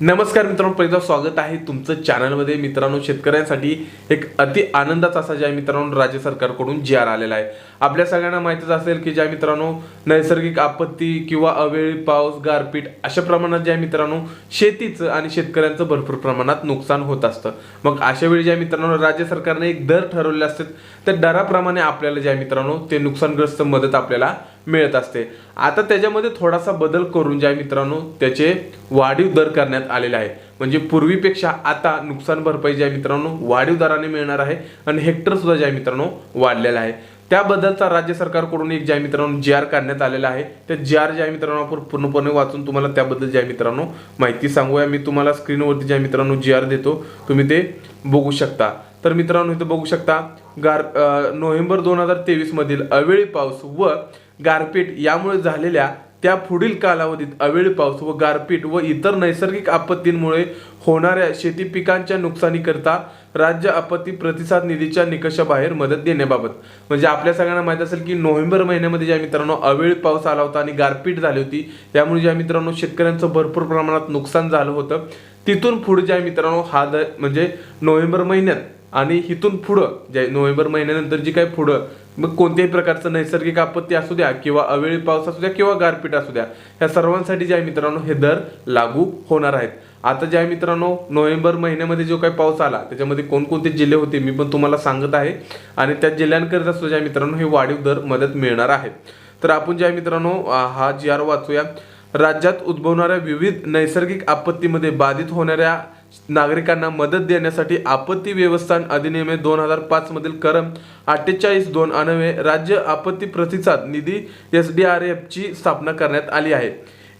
नमस्कार मित्रांनो पहिलं स्वागत आहे तुमचं चॅनलमध्ये. मित्रांनो शेतकऱ्यांसाठी एक अति आनंदाचा असा ज्या मित्रांनो राज्य सरकारकडून जी आर आलेला आहे. आपल्या सगळ्यांना माहितीच असेल की ज्या मित्रांनो नैसर्गिक आपत्ती किंवा अवेळी पाऊस गारपीट अशा प्रमाणात ज्या मित्रांनो शेतीचं आणि शेतकऱ्यांचं भरपूर प्रमाणात नुकसान होत असतं. मग अशा वेळी ज्या मित्रांनो राज्य सरकारने एक दर ठरवले असतात त्या दराप्रमाणे आपल्याला ज्या मित्रांनो ते नुकसानग्रस्त मदत आपल्याला मिळत असते. आता त्याच्यामध्ये थोडासा बदल करून ज्या मित्रांनो त्याचे वाढीव दर करण्यात आलेले आहे. म्हणजे पूर्वीपेक्षा आता नुकसान भरपाई ज्या मित्रांनो वाढीव दराने मिळणार आहे आणि हेक्टर सुद्धा ज्या मित्रांनो वाढलेला आहे. त्याबद्दलचा राज्य सरकारकडून एक ज्या मित्रांनो जी आर काढण्यात आलेला आहे. त्या जी आर ज्या मित्रांनो आपण पूर्णपणे वाचून तुम्हाला त्याबद्दल ज्या मित्रांनो माहिती सांगूया. मी तुम्हाला स्क्रीनवरती ज्या मित्रांनो जी आर देतो. तुम्ही ते बघू शकता. तर मित्रांनो इथं बघू शकता गार नोव्हेंबर दोन हजार तेवीसमधील अवेळी पाऊस व गारपीट यामुळे झालेल्या त्या पुढील कालावधीत अवेळी पाऊस व गारपीट व इतर नैसर्गिक आपत्तींमुळे होणाऱ्या शेती पिकांच्या नुकसानीकरता राज्य आपत्ती प्रतिसाद निधीच्या निकषाबाहेर मदत देण्याबाबत. म्हणजे आपल्या सगळ्यांना माहीत असेल की नोव्हेंबर महिन्यामध्ये ज्या मित्रांनो अवेळी पाऊस आला होता आणि गारपीट झाली होती त्यामुळे ज्या मित्रांनो शेतकऱ्यांचं भरपूर प्रमाणात नुकसान झालं होतं. तिथून पुढे ज्या मित्रांनो हा द म्हणजे नोव्हेंबर महिन्यात आणि इथून पुढं जे नोव्हेंबर महिन्यानंतर जी काही पुढं मग कोणत्याही प्रकारचं नैसर्गिक आपत्ती असू द्या किंवा अवेळी पाऊस असू द्या किंवा गारपीट असू द्या ह्या सर्वांसाठी जे आहे मित्रांनो हे दर लागू होणार आहेत. आता जे आहे मित्रांनो नोव्हेंबर महिन्यामध्ये जो काही पाऊस आला त्याच्यामध्ये कोणकोणते जिल्हे होते मी पण तुम्हाला सांगत आहे. आणि त्या जिल्ह्यांकरिता सुद्धा ज्या मित्रांनो हे वाढीव दर मदत मिळणार आहे. तर आपण जे आहे मित्रांनो हा जी आर वाचूया. राज्यात उद्भवणाऱ्या विविध नैसर्गिक आपत्तीमध्ये बाधित होणाऱ्या नागरिकांना मदत देण्यासाठी आपत्ती व्यवस्थान अधिनियम दोन हजार पाच मधील करम अठ्ठेचाळीस दोन अनवे राज्य आपत्ती प्रतिसाद निधी एस डी आर एफ ची स्थापना करण्यात आली आहे.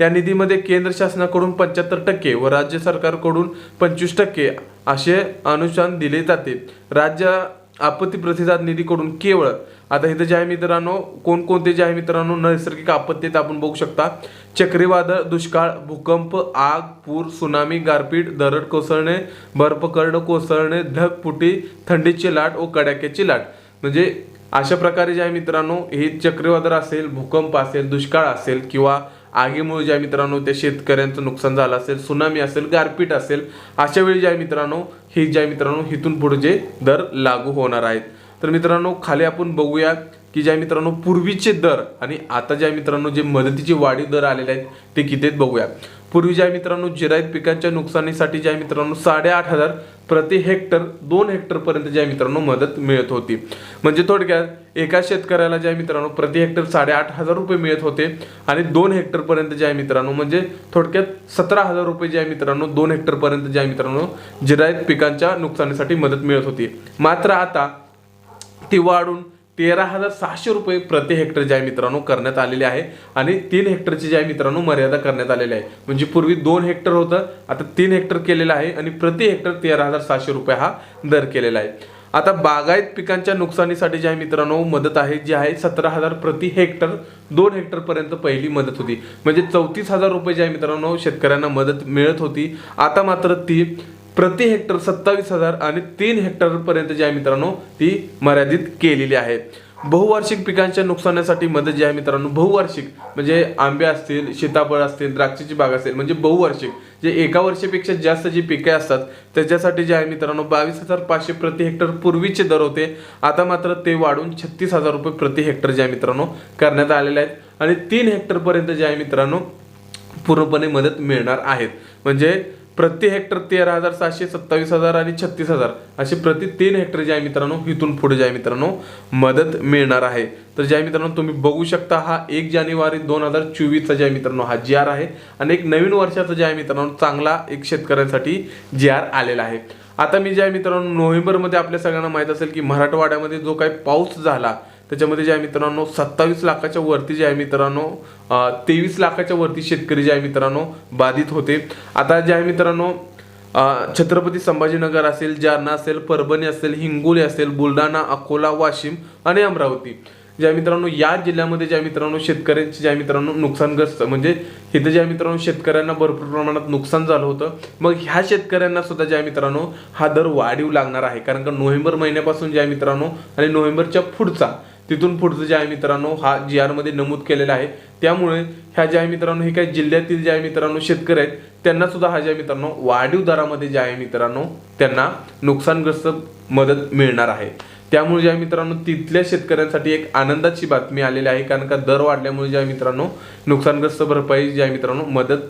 या निधीमध्ये केंद्र शासनाकडून पंच्याहत्तर टक्के व राज्य सरकारकडून पंचवीस टक्के असे अनुदान दिले जाते. राज्य आपत्ती प्रतिसाद निधीकडून केवळ आता इथं जे आहे मित्रांनो कोणकोणते जे आहे मित्रांनो नैसर्गिक आपत्ती आहेत आपण बघू शकता. चक्रीवादळ दुष्काळ भूकंप आग पूर सुनामी गारपीट दरड कोसळणे बर्फकर्ड कोसळणे ढगफुटी थंडीची लाट व कडाक्याची लाट. म्हणजे अशा प्रकारे जे आहे मित्रांनो हे चक्रीवादळ असेल भूकंप असेल दुष्काळ असेल किंवा आगीमुळे ज्या मित्रांनो त्या शेतकऱ्यांचं नुकसान झालं असेल सुनामी असेल गारपीट असेल अशा वेळी ज्या मित्रांनो हे ज्या मित्रांनो इथून पुढे जे दर लागू होणार आहेत. तर मित्रांनो खाली आपण बघूया की ज्या मित्रांनो पूर्वीचे दर आणि आता ज्या मित्रांनो जे मदतीचे वाढीव दर आलेले आहेत ते किती बघूया. पूर्वी ज्या मित्रांनो जिरायत पिकांच्या नुकसानीसाठी ज्या मित्रांनो साडेआठ हजार प्रति हेक्टर दोन हेक्टरपर्यंत ज्या मित्रांनो मदत मिळत होती. म्हणजे थोडक्यात एका शेतकऱ्याला ज्या मित्रांनो प्रति हेक्टर साडेआठ हजार रुपये मिळत होते आणि दोन हेक्टरपर्यंत ज्या मित्रांनो म्हणजे थोडक्यात सतरा हजार रुपये ज्या मित्रांनो दोन हेक्टरपर्यंत ज्या मित्रांनो जिरायत पिकांच्या नुकसानीसाठी मदत मिळत होती. मात्र आता ती वाढून तेरा हजार सहाशे रुपये प्रति हेक्टर जे आहे मित्रांनो करण्यात आलेले आहे आणि तीन हेक्टरची जे आहे मित्रांनो मर्यादा करण्यात आलेली आहे. म्हणजे पूर्वी दोन हेक्टर होतं आता तीन हेक्टर केलेलं आहे आणि प्रति हेक्टर तेरा हजार सहाशे रुपये हा दर केलेला आहे. आता बागायत पिकांच्या नुकसानीसाठी जे आहे मित्रांनो मदत आहे जी आहे सतरा हजार प्रति हेक्टर दोन हेक्टरपर्यंत पहिली मदत होती. म्हणजे चौतीस हजार रुपये जे आहे मित्रांनो शेतकऱ्यांना मदत मिळत होती. आता मात्र ती प्रति हेक्टर सत्तावीस हजार आणि तीन हेक्टरपर्यंत जी आहे मित्रांनो ती मर्यादित केलेली आहे. बहुवार्षिक पिकांच्या नुकसानासाठी मदत जी आहे मित्रांनो बहुवार्षिक म्हणजे आंबे असतील सीताफळ असतील द्राक्षाची बाग असेल म्हणजे बहुवार्षिक जे एका वर्षापेक्षा जास्त जी पिके असतात त्याच्यासाठी जे आहे मित्रांनो बावीस हजार पाचशे प्रति हेक्टर पूर्वीचे दर होते. आता मात्र ते वाढून छत्तीस हजार रुपये प्रति हेक्टर जे आहे मित्रांनो करण्यात आलेले आहेत. आणि तीन हेक्टरपर्यंत जे आहे मित्रांनो पूर्णपणे मदत मिळणार आहेत. म्हणजे प्रति हेक्टर तेरा हजार सहाशे सत्तावीस हजार आणि छत्तीस हजार असे प्रति तीन हेक्टर जे आहे मित्रांनो इथून पुढे जे आहे मित्रांनो मदत मिळणार आहे. तर जे आहे मित्रांनो तुम्ही बघू शकता हा एक जानेवारी दोन हजार चोवीसचा जे आहे मित्रांनो हा जी आर आहे आणि एक नवीन वर्षाचा जे आहे मित्रांनो चांगला एक शेतकऱ्यांसाठी जी आर आलेला आहे. आता मी जे आहे मित्रांनो नोव्हेंबरमध्ये आपल्या सगळ्यांना माहीत असेल की मराठवाड्यामध्ये जो काही पाऊस झाला त्याच्यामध्ये जे आहे मित्रांनो सत्तावीस लाखाच्या वरती जे आहे मित्रांनो तेवीस लाखाच्या वरती शेतकरी जे आहे मित्रांनो बाधित होते. आता जे आहे मित्रांनो छत्रपती संभाजीनगर असेल जालना असेल परभणी असेल हिंगोली असेल बुलढाणा अकोला वाशिम आणि अमरावती. ज्या मित्रांनो या जिल्ह्यामध्ये ज्या मित्रांनो शेतकऱ्यांचे ज्या मित्रांनो नुकसानग्रस्त म्हणजे इथं ज्या मित्रांनो शेतकऱ्यांना भरपूर प्रमाणात नुकसान झालं होतं मग ह्या शेतकऱ्यांना सुद्धा ज्या मित्रांनो हा दर वाढीव लागणार आहे कारण का नोव्हेंबर महिन्यापासून ज्या मित्रांनो आणि नोव्हेंबरच्या पुढचा तिथून पुढचं जे आहे मित्रांनो हा जी आरमध्ये नमूद केलेला आहे त्यामुळे ह्या ज्या आहे मित्रांनो हे काही जिल्ह्यातील जे आहे मित्रांनो शेतकरी आहेत त्यांना सुद्धा हा ज्या मित्रांनो वाढीव दरामध्ये जे आहे मित्रांनो त्यांना नुकसानग्रस्त मदत मिळणार आहे त्यामुळे ज्या मित्रांनो तिथल्या शेतकऱ्यांसाठी एक आनंदाची बातमी आलेली आहे. कारण का दर वाढल्यामुळे ज्या मित्रांनो नुकसानग्रस्त भरपाई ज्या मित्रांनो मदत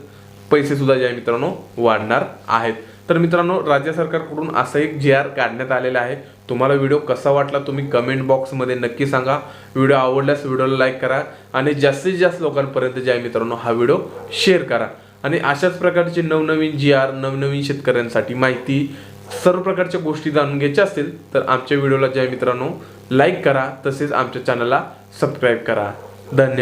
पैसे सुद्धा ज्या मित्रांनो वाढणार आहेत. तर मित्रांनो राज्य सरकारकडून असं एक जी आर काढण्यात आलेला आहे. तुम्हाला व्हिडिओ कसा वाटला तुम्ही कमेंट बॉक्समध्ये नक्की सांगा. व्हिडिओ आवडल्यास व्हिडिओला लाईक करा आणि जास्तीत जास्त लोकांपर्यंत जे आहे मित्रांनो हा व्हिडिओ शेअर करा. आणि अशाच प्रकारचे नवनवीन जी आर नवनवीन शेतकऱ्यांसाठी माहिती सर्व प्रकारच्या गोष्टी जाणून घ्यायच्या असतील तर आमच्या व्हिडिओला ज्या मित्रांनो. लाईक करा तसेच आमच्या चॅनलला सबस्क्राईब करा. धन्यवाद.